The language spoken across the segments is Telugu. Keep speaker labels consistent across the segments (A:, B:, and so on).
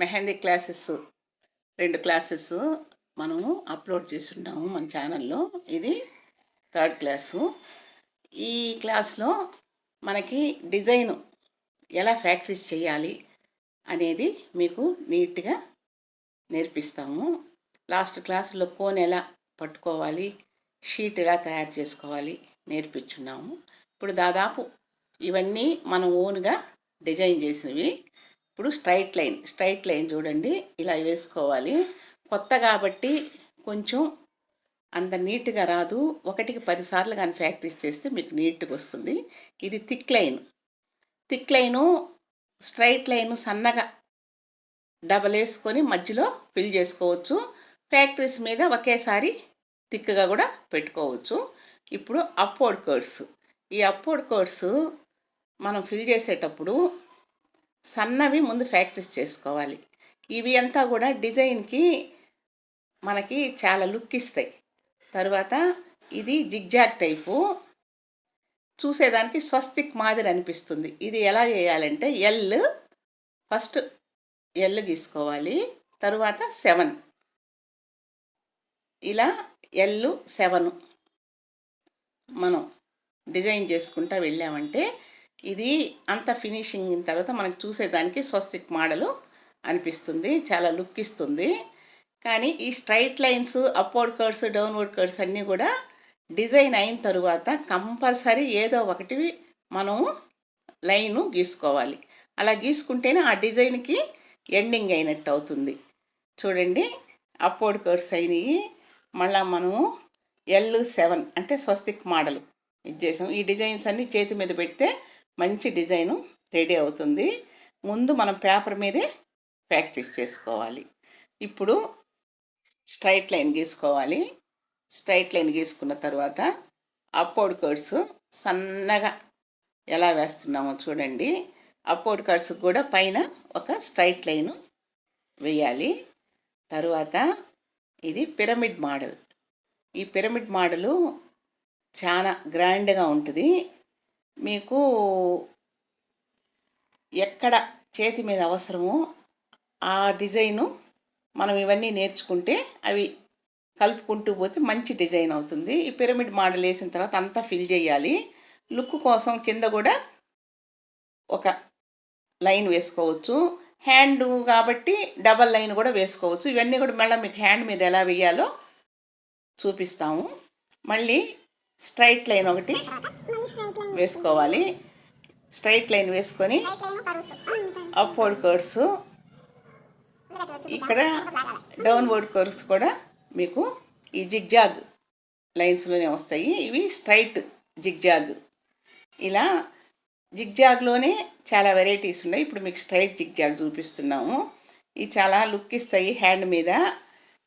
A: మెహందీ క్లాసెస్ రెండు క్లాసెస్ మనము అప్లోడ్ చేస్తున్నాము మన ఛానల్లో. ఇది థర్డ్ క్లాసు. ఈ క్లాస్లో మనకి డిజైన్ ఎలా ప్రాక్టీస్ చేయాలి అనేది మీకు నీట్గా నేర్పిస్తాము. లాస్ట్ క్లాసులో కోన్ ఎలా పట్టుకోవాలి షీట్ ఎలా తయారు చేసుకోవాలి నేర్పించున్నాము. ఇప్పుడు దాదాపు ఇవన్నీ మనం ఓన్గా డిజైన్ చేసినవి ఇప్పుడు స్ట్రైట్ లైన్ స్ట్రైట్ లైన్ చూడండి ఇలా వేసుకోవాలి. కొత్త కాబట్టి కొంచెం అంత నీట్గా రాదు. ఒకటికి పదిసార్లు కానీ ప్రాక్టీస్ చేస్తే మీకు నీట్గా వస్తుంది. ఇది thick line thick line straight line సన్నగా డబల్ వేసుకొని మధ్యలో ఫిల్ చేసుకోవచ్చు. ఫ్యాక్టరీస్ మీద ఒకేసారి థిక్గా కూడా పెట్టుకోవచ్చు. ఇప్పుడు అప్వర్డ్ కర్డ్స్ ఈ అప్వర్డ్ కర్డ్స్ మనం ఫిల్ చేసేటప్పుడు సన్నవి ముందు ప్రాక్టీస్ చేసుకోవాలి. ఇవి అంతా కూడా డిజైన్కి మనకి చాలా లుక్ ఇస్తాయి. తర్వాత ఇది జిగ్జాగ్ టైపు చూసేదానికి స్వస్తిక్ మాదిరి అనిపిస్తుంది. ఇది ఎలా చేయాలంటే ఎల్ ఫస్ట్ ఎల్ గీసుకోవాలి తరువాత సెవెన్. ఇలా ఎల్ సెవెన్ మనం డిజైన్ చేసుకుంటా వెళ్ళామంటే ఇది అంత ఫినిషింగ్ అయిన తర్వాత మనకు చూసేదానికి స్వస్తిక్ మోడలు అనిపిస్తుంది చాలా లుక్ ఇస్తుంది. కానీ ఈ straight lines upward curves downward curves అన్నీ కూడా డిజైన్ అయిన తరువాత కంపల్సరీ ఏదో ఒకటి మనం లైను గీసుకోవాలి. అలా గీసుకుంటేనే ఆ డిజైన్కి ఎండింగ్ అయినట్టు అవుతుంది. చూడండి అప్వర్డ్ కర్డ్స్ అయినవి మళ్ళీ మనము ఎల్ సెవెన్ అంటే స్వస్తిక్ మోడల్. ఇది చేసాం ఈ డిజైన్స్ అన్నీ చేతి మీద పెడితే మంచి డిజైను రెడీ అవుతుంది. ముందు మనం పేపర్ మీదే ప్రాక్టీస్ చేసుకోవాలి. ఇప్పుడు స్ట్రైట్ లైన్ గీసుకోవాలి. స్ట్రైట్ లైన్ గీసుకున్న తర్వాత అప్పోడ్ కర్డ్స్ సన్నగా ఎలా వేస్తున్నామో చూడండి. అప్పోడ్ కర్డ్స్ కూడా పైన ఒక స్ట్రైట్ లైను వేయాలి. తరువాత ఇది పిరమిడ్ మోడల్. ఈ పిరమిడ్ మోడలు చాలా గ్రాండ్గా ఉంటుంది. మీకు ఎక్కడ చేతి మీద అవసరమో ఆ డిజైను మనం ఇవన్నీ నేర్చుకుంటే అవి కలుపుకుంటూ పోతే మంచి డిజైన్ అవుతుంది. ఈ పిరమిడ్ మోడల్ వేసిన తర్వాత అంతా ఫిల్ చేయాలి. లుక్ కోసం కింద కూడా ఒక లైన్ వేసుకోవచ్చు. హ్యాండ్ కాబట్టి డబల్ లైన్ కూడా వేసుకోవచ్చు. ఇవన్నీ కూడా మళ్ళీ మీకు హ్యాండ్ మీద ఎలా వేయాలో చూపిస్తాము. మళ్ళీ స్ట్రైట్ లైన్ ఒకటి వేసుకోవాలి. స్ట్రైట్ లైన్ వేసుకొని అప్వర్డ్ కర్వ్స్ ఇక్కడ డౌన్వర్డ్ కర్వ్స్ కూడా మీకు ఈ జిగ్జాగ్ లైన్స్లోనే వస్తాయి. ఇవి స్ట్రైట్ జిగ్జాగ్ ఇలా జిగ్జాగ్లోనే చాలా వెరైటీస్ ఉన్నాయి. ఇప్పుడు మీకు స్ట్రైట్ జిగ్జాగ్ చూపిస్తున్నాము. ఇవి చాలా లుక్ ఇస్తాయి హ్యాండ్ మీద.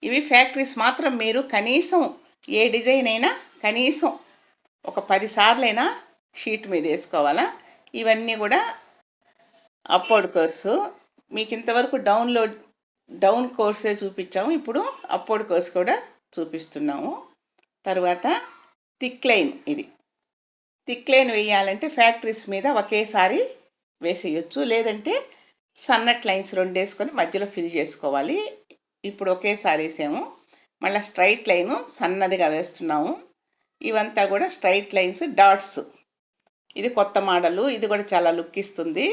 A: ఇవి ఫ్యాక్టరీస్ మాత్రం మీరు కనీసం ఏ డిజైన్ అయినా కనీసం ఒక పదిసార్లైనా షీట్ మీద వేసుకోవాలా? ఇవన్నీ కూడా అప్లోడ్ కోర్సు. మీకు ఇంతవరకు డౌన్లోడ్ డౌన్ కోర్సే చూపించాము. ఇప్పుడు అప్లోడ్ కోర్స్ కూడా చూపిస్తున్నాము. తర్వాత థిక్ లైన్ ఇది. థిక్ లైన్ వేయాలంటే ఫ్యాక్టరీస్ మీద ఒకేసారి వేసేయచ్చు. లేదంటే సన్నట్ లైన్స్ రెండు వేసుకొని మధ్యలో ఫిల్ చేసుకోవాలి. ఇప్పుడు ఒకేసారి వేసాము. మళ్ళీ స్ట్రైట్ లైను సన్నదిగా వేస్తున్నాము. ఇవంతా కూడా స్ట్రైట్ లైన్స్ డాట్స్. ఇది కొత్త మోడలు ఇది కూడా చాలా లుక్ ఇస్తుంది.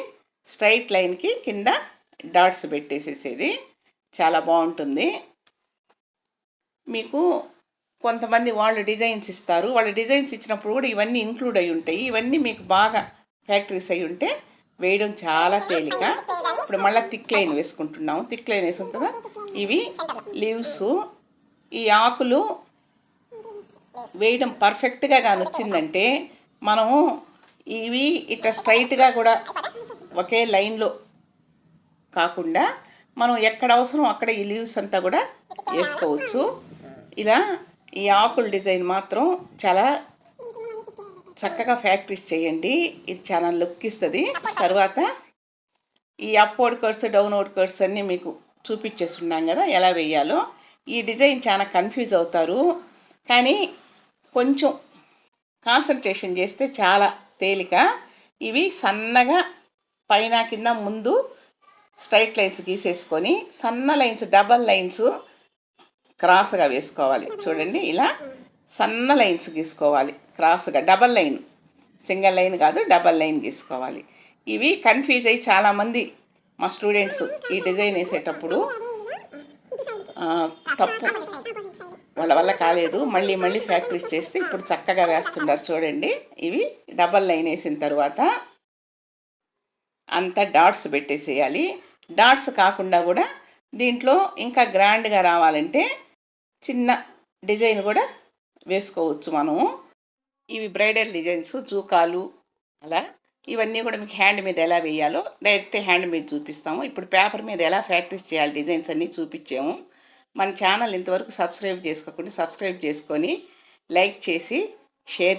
A: స్ట్రైట్ లైన్కి కింద డాట్స్ పెట్టేసేసేది. చాలా బాగుంటుంది. మీకు కొంతమంది వాళ్ళు డిజైన్స్ ఇస్తారు. వాళ్ళు డిజైన్స్ ఇచ్చినప్పుడు కూడా ఇవన్నీ ఇంక్లూడ్ అయి ఉంటాయి. ఇవన్నీ మీకు బాగా ఫ్యాక్టరీస్ అయి ఉంటే వేయడం చాలా తేలిక. ఇప్పుడు మళ్ళీ థిక్ లైన్ వేసుకుంటున్నాము. థిక్ లైన్ వేసుకుంటుందా ఇవి లీవ్స్ ఈ ఆకులు వేయడం పర్ఫెక్ట్గా కానీ వచ్చిందంటే మనము ఇవి ఇట్లా స్ట్రైట్గా కూడా ఒకే లైన్లో కాకుండా మనం ఎక్కడ అవసరం అక్కడ ఈ లీవ్స్ అంతా కూడా వేసుకోవచ్చు. ఇలా ఈ ఆకుల డిజైన్ మాత్రం చాలా చక్కగా ఫ్యాక్టరీస్ చేయండి. ఇది చాలా లుక్ ఇస్తుంది. తర్వాత ఈ అప్వర్డ్ కర్స్ డౌన్వర్డ్ కర్స్ అన్నీ మీకు చూపించేస్తున్నాం కదా ఎలా వేయాలో. ఈ డిజైన్ చాలా కన్ఫ్యూజ్ అవుతారు. కానీ కొంచెం కాన్సన్ట్రేషన్ చేస్తే చాలా తేలిక. ఇవి సన్నగా పైన కింద ముందు స్ట్రైట్ లైన్స్ గీసేసుకొని సన్న లైన్స్ డబల్ లైన్స్ క్రాస్గా వేసుకోవాలి. చూడండి ఇలా సన్న లైన్స్ గీసుకోవాలి. క్రాస్గా డబల్ లైన్ సింగిల్ లైన్ కాదు డబల్ లైన్ గీసుకోవాలి. ఇవి కన్ఫ్యూజ్ అయ్యి చాలామంది మా స్టూడెంట్స్ ఈ డిజైన్ వేసేటప్పుడు తప్పు వాళ్ళ వల్ల కాలేదు. మళ్ళీ మళ్ళీ ఫ్యాక్టరీస్ చేస్తే ఇప్పుడు చక్కగా వేస్తున్నారు చూడండి. ఇవి డబల్ లైన్ వేసిన తర్వాత అంతా డాట్స్ పెట్టేసేయాలి. డాట్స్ కాకుండా కూడా దీంట్లో ఇంకా గ్రాండ్గా రావాలంటే చిన్న డిజైన్ కూడా వేసుకోవచ్చు మనము ఇవి బ్రైడల్ డిజైన్స్ జూకాలు అలా. ఇవన్నీ కూడా మీకు హ్యాండ్ మీద ఎలా వేయాలో డైరెక్ట్ హ్యాండ్ మీద చూపిస్తాము. ఇప్పుడు పేపర్ మీద ఎలా ప్రాక్టీస్ చేయాలి డిజైన్స్ అన్నీ చూపించాము. మన ఛానల్ ఇంతవరకు సబ్స్క్రైబ్ చేసుకోకుండా సబ్స్క్రైబ్ చేసుకొని లైక్ చేసి షేర్